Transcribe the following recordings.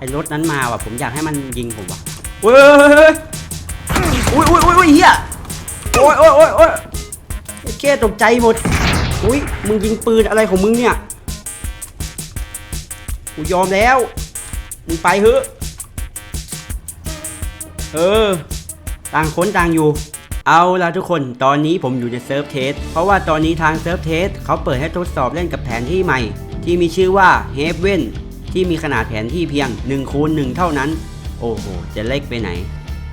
ไอ้รถนั้นมาว่ะผมอยากให้มันยิงผมว่ะเฮ้ยอุ้ยอุ้ยอุ้ยอุ้ยเฮียโอ้ยโอ้ยโอ้ยโอ้ยไอ้แค่ตกใจหมดอุ้ยมึงยิงปืนอะไรของมึงเนี่ยกูยอมแล้วมึงไปเถอะเออ ต่างคนต่างอยู่ เอาละทุกคน ตอนนี้ผมอยู่ในเซิร์ฟเทส เพราะว่าตอนนี้ทางเซิร์ฟเทสเขาเปิดให้ทดสอบเล่นกับแผนที่ใหม่ ที่มีชื่อว่า h a v e n ที่มีขนาดแผนที่เพียง1คูณ1เท่านั้น โอ้โห จะเล็กไปไหน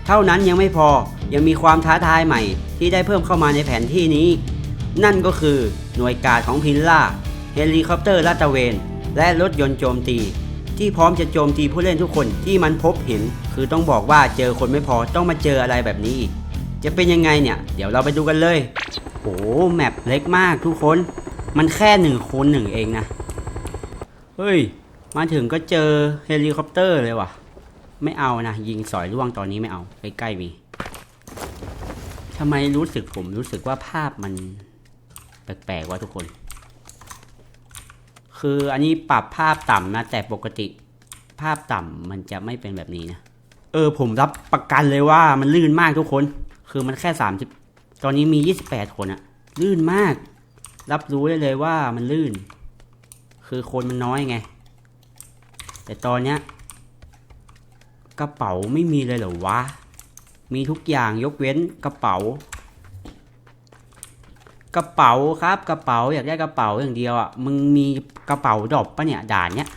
เท่านั้นยังไม่พอยังมีความท้าทายใหม่ที่ได้เพิ่มเข้ามาในแผนที่นี้ นั่นก็คือหน่วยการของพินล่าเฮลิคอปเตอร์ลาดตระเวน และรถยนต์โจมตี ที่พร้อมจะโจมตีผู้เล่นทุกคนที่มันพบเห็น คือต้องบอกว่าเจอคนไม่พอต้องมาเจออะไรแบบนี้ จะเป็นยังไงเนี่ย เดี๋ยวเราไปดูกันเลยโอ้แมปเล็กมากทุกคน มันแค่หนึ่งคูณหนึ่งเองนะ เฮ้ย มาถึงก็เจอเฮลิคอปเตอร์เลยว่ะ ไม่เอานะ ยิงสอยร่วงตอนนี้ไม่เอา ใกล้ๆมีทำไมรู้สึกผมรู้สึกว่าภาพมันแปลกๆว่าทุกคน คืออันนี้ปรับภาพต่ำนะ แต่ปกติภาพต่ำมันจะไม่เป็นแบบนี้นะ เออผมรับประกันเลยว่ามันลื่นมากทุกคน คือมันแค่สามสิบตอนนี้มียี่สิบแปดคนอะลื่นมาก รับรู้ได้เลยว่ามันลื่น คือคนมันน้อยไง แต่ตอนเนี้ยกระเป๋าไม่มีเลยเหรอวะ มีทุกอย่างยกเว้นกระเป๋า กระเป๋าครับกระเป๋าอยากได้กระเป๋าอย่างเดียวอะ มึงมีกระเป๋าดอปปะเนี่ยด่านเนี้ย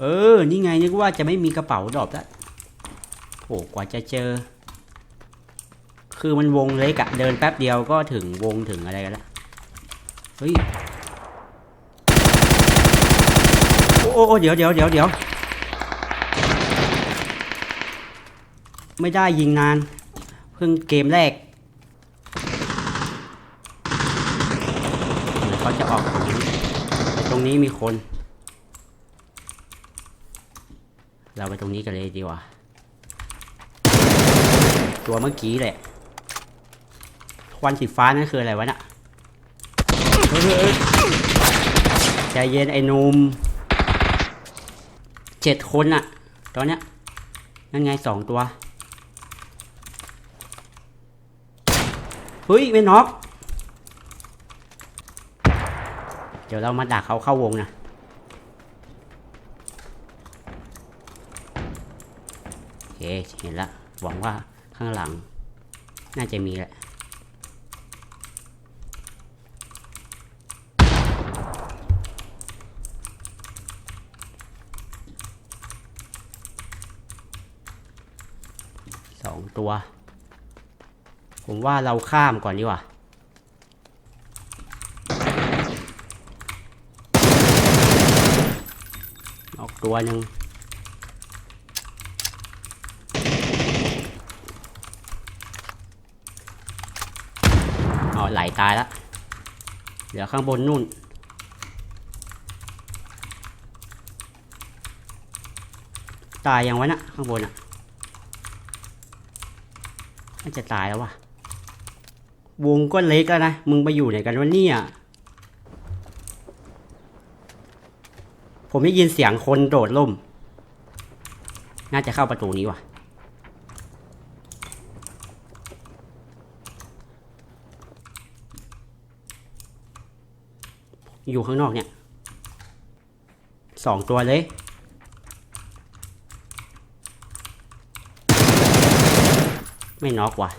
เออ นี่ไงนึกว่าจะไม่มีกระเป๋าดอปแล้วโอ้กว่าจะเจอ คือมันวงเล็กอะเดินแป๊บเดียวก็ถึงวงถึงอะไรกันแล้ว เฮ้ย โอ้โอ้เดี๋ยวเดี๋ยวเดี๋ยวเดี๋ยวไม่ได้ยิงนาน เพิ่งเกมแรกเหมือนเขาจะออกทางนี้ตรงนี้มีคน เราไปตรงนี้กันเลยดีกว่า ตัวเมื่อกี้แหละควันสีฟ้านั่นคืออะไรวะน่ะเฮ้ยใจเย็นไอ้นุ่ม เจ็ดคนอะตอนเนี้ยนั่นไงสองตัว เฮ้ย ไม่น็อกเดี๋ยวเรามาดักเขาเข้าวงนะโอเค เห็นล้วหวังว่าข้างหลัง น่าจะมีแหละ วผมว่าเราข้ามก่อนดีกว่า ออกตัวหนึ่งอ๋อไหลตายล้วเหลือข้างบนนู่นตายยังไว้นะข้างบนอะ น่าจะตายแล้ววะวงก็เล็กแล้วนะ มึงไปอยู่ไหนกันวะเนี่ย ผมได้ยินเสียงคนโดดล่ม น่าจะเข้าประตูนี้ว่ะอยู่ข้างนอกเนี่ยสองตัวเลย ไม่น็อกว่ะ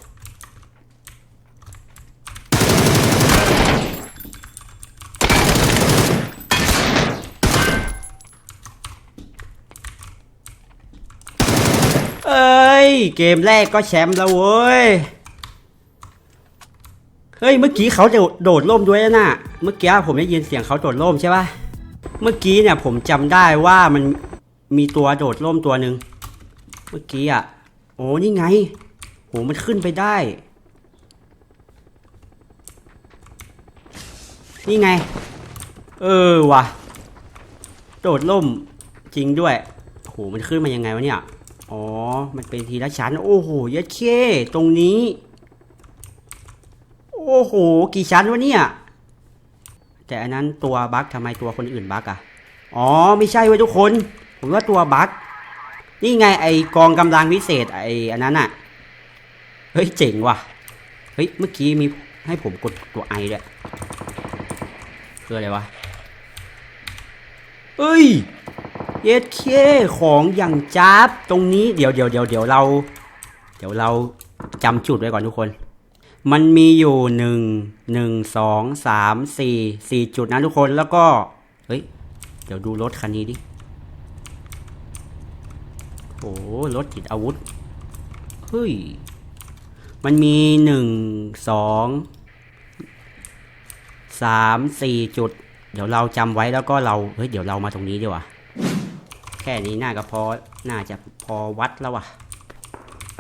เอ้ย เกมแรกก็แชมป์แล้วเว้ย เฮ้ย เมื่อกี้เขาจะโดดร่มด้วยนะน่ะ เมื่อกี้ผมได้ยินเสียงเขาโดดร่มใช่ป่ะเมื่อกี้เนี่ยผมจำได้ว่ามันมีตัวโดดร่มตัวหนึ่ง เมื่อกี้อะ โอ้นี่ไง มันขึ้นไปได้ นี่ไง เออว่ะ โดดร่มจริงด้วยโหมันขึ้นมายังไงวะเนี่ย อ๋อ มันเป็นทีละชั้น โอ้โหยัดเคตรงนี้ โอ้โห กี่ชั้นวะเนี่ย แต่อันนั้นตัวบั๊กทำไมตัวคนอื่นบั๊กอะอ๋อ ไม่ใช่เว้ยทุกคน ผมว่าตัวบั๊กนี่ไงไอกองกำลังพิเศษไออันนั้นอะ ฮ้ย เจ๋งว่ะ เฮ้ย เมื่อกี้มีให้ผมกดตัวไอด้วยคืออะไรวะ เอ้ย เย็ดเคของอย่างจ้าบตรงนี้เดี๋ยวเดี๋ยวเดี๋ยวเดี๋ยวเรา เดี๋ยวเราจำจุดไว้ก่อนทุกคน มันมีอยู่หนึ่งหนึ่งสองสามสี่สี่จุดนะทุกคนแล้วก็ เฮ้ย เดี๋ยวดูรถคันนี้ดิโอ้รถติดอาวุธ เฮ้ย มันมีหนึ่งสองสามสี่จุด เดี๋ยวเราจำไว้แล้วก็เราเฮ้ยเดี๋ยวเรามาตรงนี้ดีกว่าแค่นี้น่าก็พอน่าจะพอวัดแล้ววะ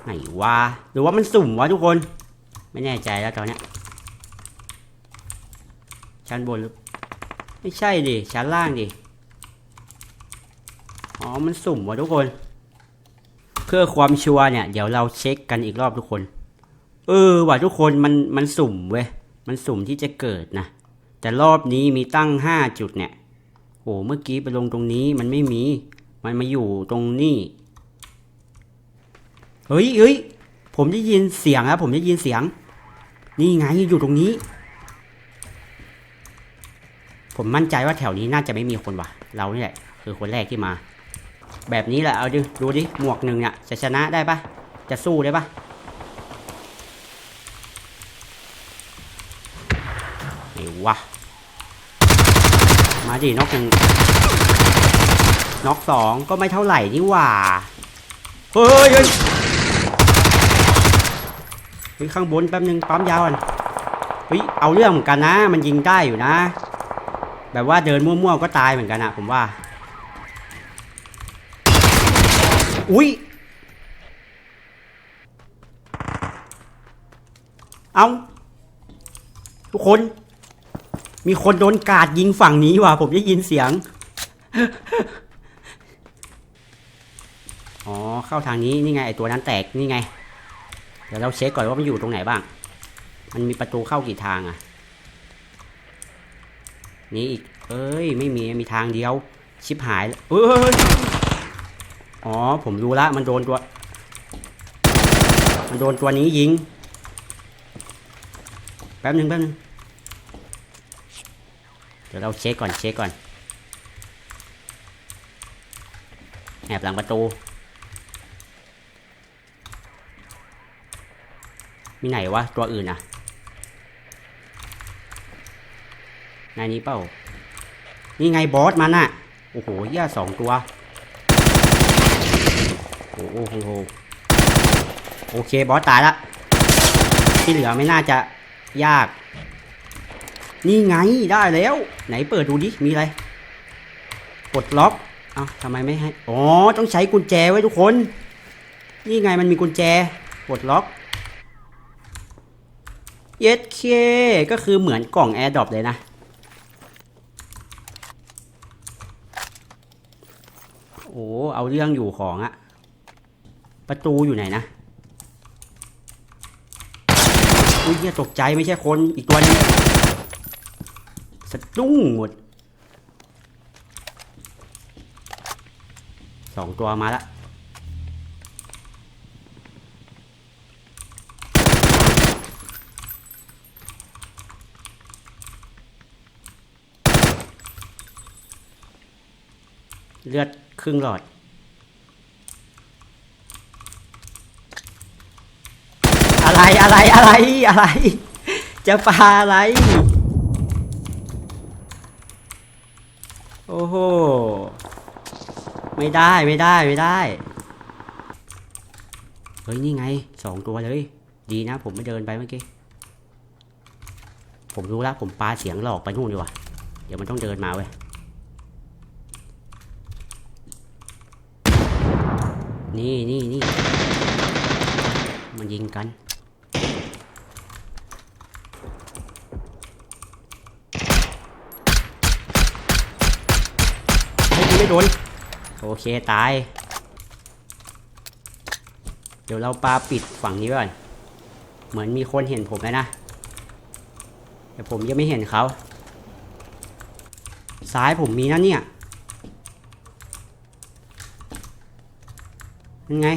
ไหนวะหรือว่ามันสุ่มวะทุกคน ไม่แน่ใจแล้วตอนเนี้ยชั้นบนหรือไม่ใช่ดิชั้นล่างดิอ๋อมันสุ่มวะทุกคน เพื่อความชัวร์เนี่ย เดี๋ยวเราเช็คกันอีกรอบทุกคน เออว่ะทุกคนมันมันสุ่มเว้ย มันสุ่มที่จะเกิดนะ แต่รอบนี้มีตั้งห้าจุดเนี่ย โอ้เมื่อกี้ไปลงตรงนี้มันไม่มี มันมาอยู่ตรงนี้ เฮ้ยเฮ้ยผมได้ยินเสียงครับผมได้ยินเสียง นี่ไงอยู่ตรงนี้ ผมมั่นใจว่าแถวนี้น่าจะไม่มีคนว่ะ เรานี่แหละคือคนแรกที่มา แบบนี้แหละเอาดิดูดิหมวกหนึ่งเนี่ยจะชนะได้ปะจะสู้ได้ปะไอ้ วะ มาดิน็อกหนึ่งน็อกสองก็ไม่เท่าไหร่นี่หว่า เฮ้ยเฮ้ยเฮ้ยข้างบนแป๊บนึงปั๊มยาวก่อนเฮ้ยเอาเรื่องเหมือนกันนะ มันยิงได้อยู่นะ แบบว่าเดินมั่วๆก็ตายเหมือนกันอะผมว่า อุ้ยเอาทุกคน มีคนโดนกาดยิงฝั่งนี้ว่ะ ผมได้ยินเสียง อ๋อ เข้าทางนี้ นี่ไงไอตัวนั้นแตก นี่ไง เดี๋ยวเราเช็คก่อนว่ามันอยู่ตรงไหนบ้าง มันมีประตูเข้ากี่ทางอะนี่อีก เอ้ย ไม่มี มีทางเดียว ชิบหายแล้วเอ้ย อ๋อ ผมรู้ละ มันโดนตัว มันโดนตัวนี้ยิง แป๊บหนึ่งแป๊บหนึ่ง เดี๋ยวเราเช็คก่อนเช็คก่อนแอบหลังประตู มีไหนวะ ตัวอื่นอะนายนี้เปล่านี่ไงบอสมันอะโอ้โหเหี้ย่าสองตัว โอ้โหโอ้โหโอเคบอสตายละ ที่เหลือไม่น่าจะยาก นี่ไงได้แล้ว ไหนเปิดดูดิ มีอะไรกดล็อก เอ้าทำไมไม่ให้ อ๋อ ต้องใช้กุญแจไว้ทุกคน นี่ไงมันมีกุญแจกดล็อก เย็ดเค ก็คือเหมือนกล่องแอร์ดรอปเลยนะ โอ้ เอาเรื่องอยู่ของอะประตูอยู่ไหนนะอุ้ยเหี้ยตกใจไม่ใช่คนอีกตัวนึง สะดุ้งหมดสองตัวมาละเลือดครึ่งหลอด อะไรอะไรอะไรอะไร จะปาอะไร โห ไม่ได้ไม่ได้ไม่ได้ เฮ้ย นี่ไงสองตัวเลย ดีนะ ผมไม่เดินไปเมื่อกี้ ผมรู้แล้วผมปาเสียงหลอกไปนู่นดีกว่า เดี๋ยวมันต้องเดินมาเว้ย นี่นี่นี่มันยิงกัน ไม่โดน โอเค ตาย เดี๋ยวเราปาปิดฝั่งนี้ก่อน เหมือนมีคนเห็นผมแล้วนะ แต่ผมยังไม่เห็นเขา ซ้ายผมมีนะเนี่ยยังไง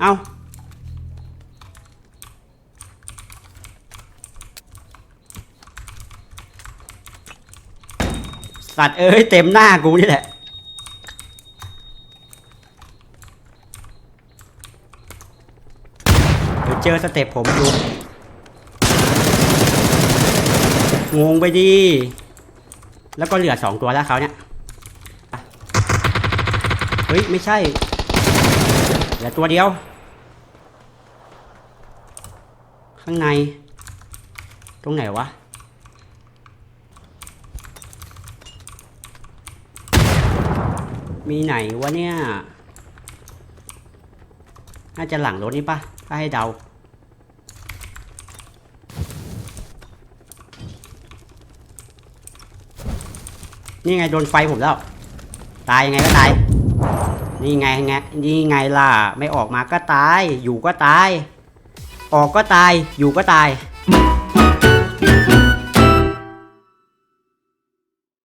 เอา้า สัตว์เอ้ยเต็มหน้ากูนี่แหละ เดี๋ยวเจอสเต็ปผมดูงงไปดีแล้วก็เหลือสองตัวแล้วเขาเนี่ยเฮ้ย ไม่ใช่เหลือตัวเดียว ข้างใน ตรงไหนวะ มีไหนวะเนี่ย น่าจะหลังรถนี่ปะถ้าให้เดา นี่ไงโดนไฟผมแล้ว ตายยังไงก็ตาย นี่ไงไงนี่ไงล่ะ ไม่ออกมาก็ตาย อยู่ก็ตาย ออกก็ตาย อยู่ก็ตาย